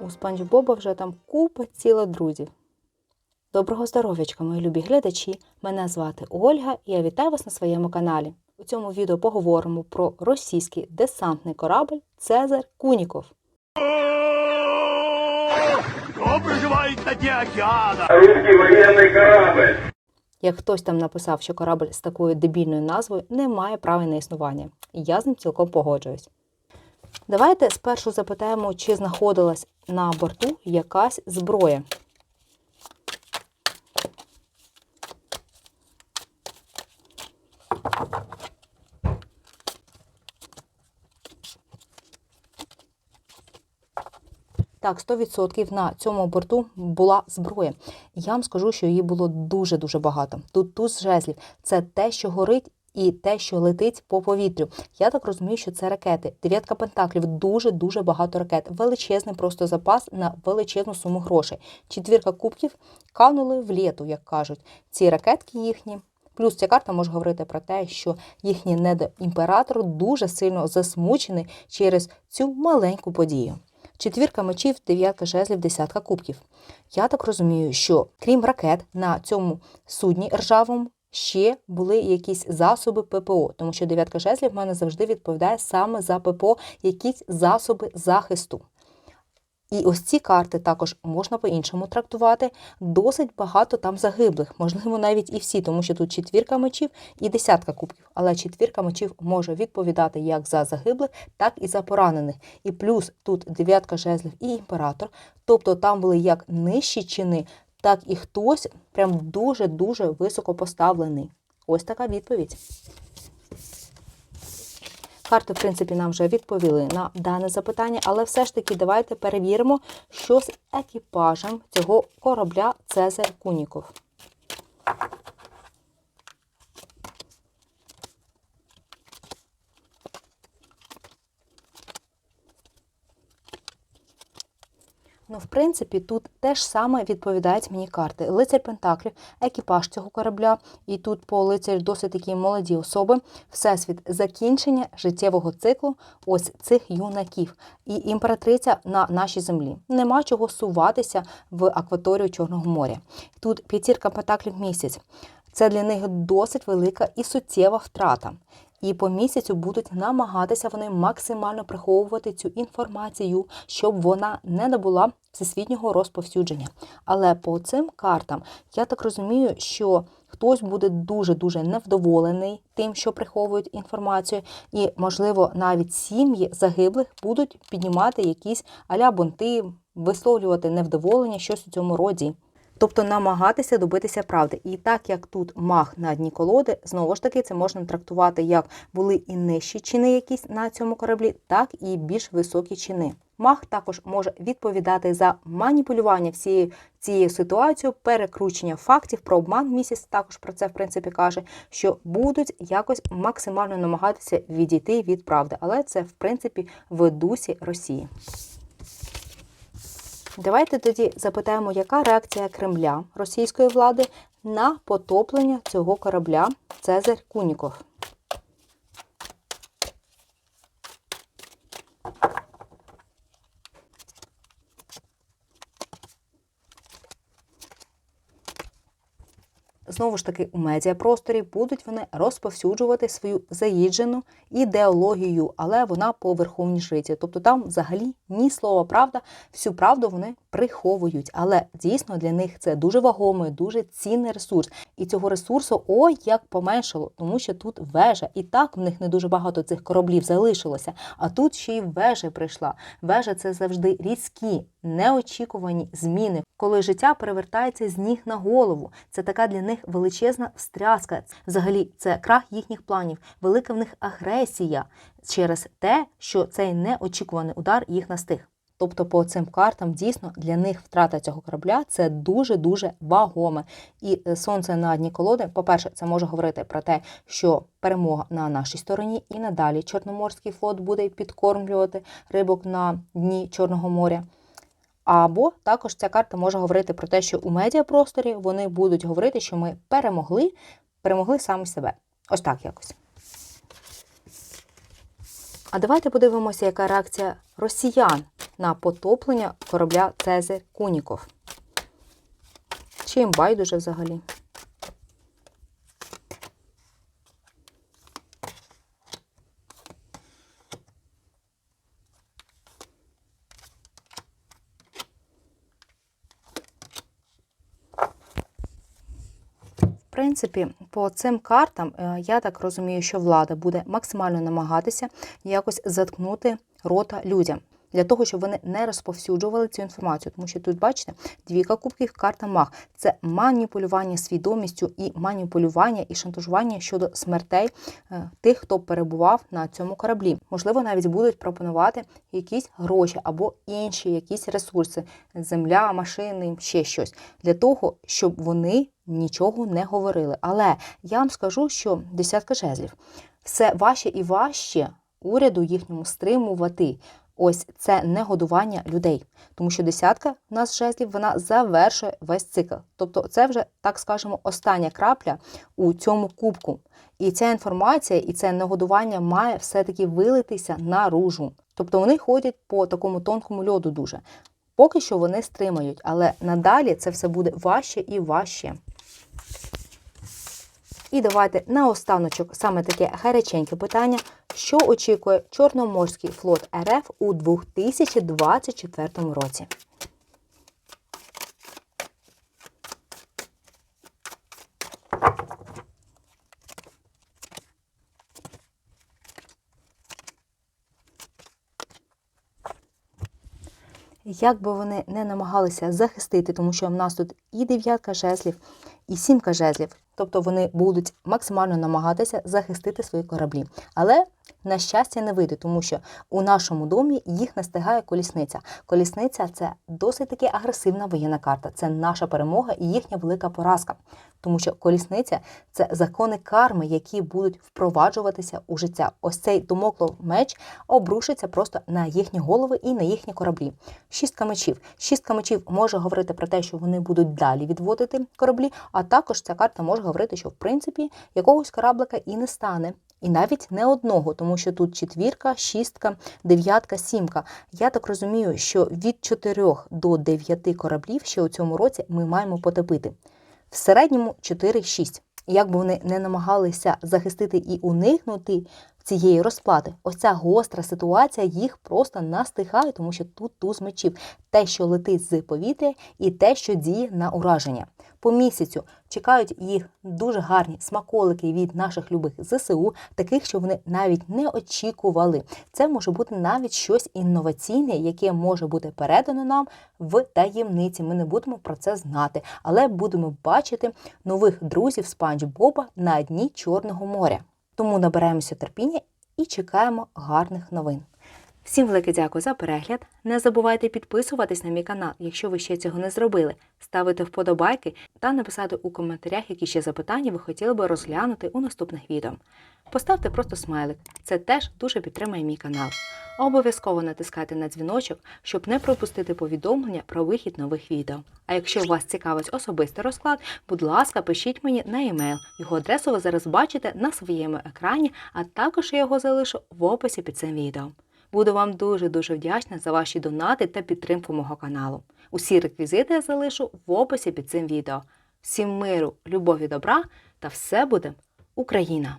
У Спанч Боба вже там купа ціла друзів. Доброго здоров'ячка, мої любі глядачі! Мене звати Ольга і я вітаю вас на своєму каналі. У цьому відео поговоримо про російський десантний корабль Цезар Куніков. Русский военный корабль. Як хтось там написав, що корабль з такою дебільною назвою не має права на існування. І я з ним цілком погоджуюсь. Давайте спершу запитаємо, чи знаходилась на борту якась зброя. Так, 100% на цьому борту була зброя. Я вам скажу, що її було дуже-дуже багато. Тут туз жезлів це те, що горить. І те, що летить по повітрю. Я так розумію, що це ракети. Дев'ятка пентаклів дуже-дуже багато ракет. Величезний просто запас на величезну суму грошей. Четвірка кубків канули в літу, як кажуть. Ці ракетки їхні. Плюс ця карта може говорити про те, що їхній недоімператор дуже сильно засмучений через цю маленьку подію. Четвірка мечів, дев'ятка жезлів, десятка кубків. Я так розумію, що крім ракет на цьому судні ржавому ще були якісь засоби ППО, тому що дев'ятка жезлів в мене завжди відповідає саме за ППО, якісь засоби захисту. І ось ці карти також можна по-іншому трактувати. Досить багато там загиблих, можливо, навіть і всі, тому що тут четвірка мечів і десятка кубків. Але четвірка мечів може відповідати як за загиблих, так і за поранених. І плюс тут дев'ятка жезлів і імператор. Тобто там були як нижчі чини, так і хтось прям дуже-дуже високо поставлений. Ось така відповідь. Карти, в принципі, нам вже відповіли на дане запитання, але все ж таки давайте перевіримо, що з екіпажем цього корабля Цезар Куніков. Ну, в принципі, тут теж саме відповідають мені карти. Лицар Пентаклів, екіпаж цього корабля, і тут по лицарю досить такі молоді особи. Всесвіт закінчення життєвого циклу ось цих юнаків. І імператриця на нашій землі. Нема чого суватися в акваторію Чорного моря. Тут п'ятірка Пентаклів місяць. Це для них досить велика і суттєва втрата. І по місяцю будуть намагатися вони максимально приховувати цю інформацію, щоб вона не набула всесвітнього розповсюдження. Але по цим картам я так розумію, що хтось буде дуже-дуже невдоволений тим, що приховують інформацію, і, можливо, навіть сім'ї загиблих будуть піднімати якісь аля бунти, висловлювати невдоволення, щось у цьому роді. Тобто намагатися добитися правди. І так як тут мах на дні колоди, знову ж таки, це можна трактувати як були і нижчі чини якісь на цьому кораблі, так і більш високі чини. Мах також може відповідати за маніпулювання всією цією ситуацією, перекручення фактів про обман. Місяць також про це в принципі каже, що будуть якось максимально намагатися відійти від правди, але це в принципі в дусі Росії. Давайте тоді запитаємо, яка реакція Кремля російської влади на потоплення цього корабля Цезарь Куніков. Знову ж таки, у медіапросторі будуть вони розповсюджувати свою заїджену ідеологію, але вона по верховній житті. Тобто там взагалі ні слова правда, всю правду вони приховують. Але дійсно для них це дуже вагомий, дуже цінний ресурс. І цього ресурсу ой як поменшало, тому що тут вежа. І так в них не дуже багато цих кораблів залишилося. А тут ще й вежа прийшла. Вежа це завжди різкі, неочікувані зміни, коли життя перевертається з ніг на голову. Це така для них величезна встряска. Взагалі, це крах їхніх планів, велика в них агресія через те, що цей неочікуваний удар їх настиг. Тобто, по цим картам дійсно для них втрата цього корабля це дуже дуже вагоме. І е, сонце на дні колоди, по-перше, це може говорити про те, що перемога на нашій стороні, і надалі Чорноморський флот буде підкормлювати рибок на дні Чорного моря. Або також ця карта може говорити про те, що у медіапросторі вони будуть говорити, що ми перемогли, перемогли самі себе. Ось так якось. А давайте подивимося, яка реакція росіян на потоплення корабля Цезарь Куніков. Чи їм байдуже взагалі? Принципі, по цим картам е, я так розумію, що влада буде максимально намагатися якось заткнути рота людям. Для того, щоб вони не розповсюджували цю інформацію, тому що тут, бачите, двійка кубків, карта маг це маніпулювання свідомістю і маніпулювання і шантажування щодо смертей е, тих, хто перебував на цьому кораблі. Можливо, навіть будуть пропонувати якісь гроші або інші якісь ресурси, земля, машини, ще щось для того, щоб вони нічого не говорили. Але я вам скажу, що десятка жезлів все важче і важче уряду їхньому стримувати. Ось це не годування людей, тому що десятка в нас жезлів вона завершує весь цикл. Тобто, це вже так скажемо остання крапля у цьому кубку. І ця інформація, і це негодування має все-таки вилитися наружу. Тобто вони ходять по такому тонкому льоду дуже. Поки що вони стримають, але надалі це все буде важче і важче. І давайте наостаночок саме таке гаряченьке питання. Що очікує Чорноморський флот РФ у 2024 році? Як би вони не намагалися захистити, тому що в нас тут і дев'ятка жезлів, і сімка жезлів. Тобто вони будуть максимально намагатися захистити свої кораблі. Але, на щастя, не вийде, тому що у нашому домі їх настигає колісниця. Колісниця це досить таки агресивна воєнна карта. Це наша перемога і їхня велика поразка. Тому що колісниця це закони карми, які будуть впроваджуватися у життя. Ось цей домоклов меч обрушиться просто на їхні голови і на їхні кораблі. Шістка мечів. Шістка мечів може говорити про те, що вони будуть далі відводити кораблі, а також ця карта може говорити, що в принципі якогось кораблика і не стане. І навіть не одного, тому що тут четвірка, шістка, дев'ятка, сімка. Я так розумію, що від 4 до 9 кораблів ще у цьому році ми маємо потопити. В середньому 4-6. Як би вони не намагалися захистити і уникнути цієї розплати, ось ця гостра ситуація їх просто настихає, тому що тут туз мечів. Те, що летить з повітря, і те, що діє на ураження. По місяцю чекають їх дуже гарні смаколики від наших любих ЗСУ, таких, що вони навіть не очікували. Це може бути навіть щось інноваційне, яке може бути передано нам в таємниці. Ми не будемо про це знати, але будемо бачити нових друзів Спанч Боба на дні Чорного моря. Тому набираємося терпіння і чекаємо гарних новин. Всім велике дякую за перегляд. Не забувайте підписуватись на мій канал, якщо ви ще цього не зробили, ставити вподобайки та написати у коментарях, які ще запитання ви хотіли би розглянути у наступних відео. Поставте просто смайлик, це теж дуже підтримує мій канал. Обов'язково натискайте на дзвіночок, щоб не пропустити повідомлення про вихід нових відео. А якщо вас цікавить особистий розклад, будь ласка, пишіть мені на емейл. Його адресу ви зараз бачите на своєму екрані, а також я його залишу в описі під цим відео. Буду вам дуже-дуже вдячна за ваші донати та підтримку мого каналу. Усі реквізити я залишу в описі під цим відео. Всім миру, любові, добра та все буде Україна!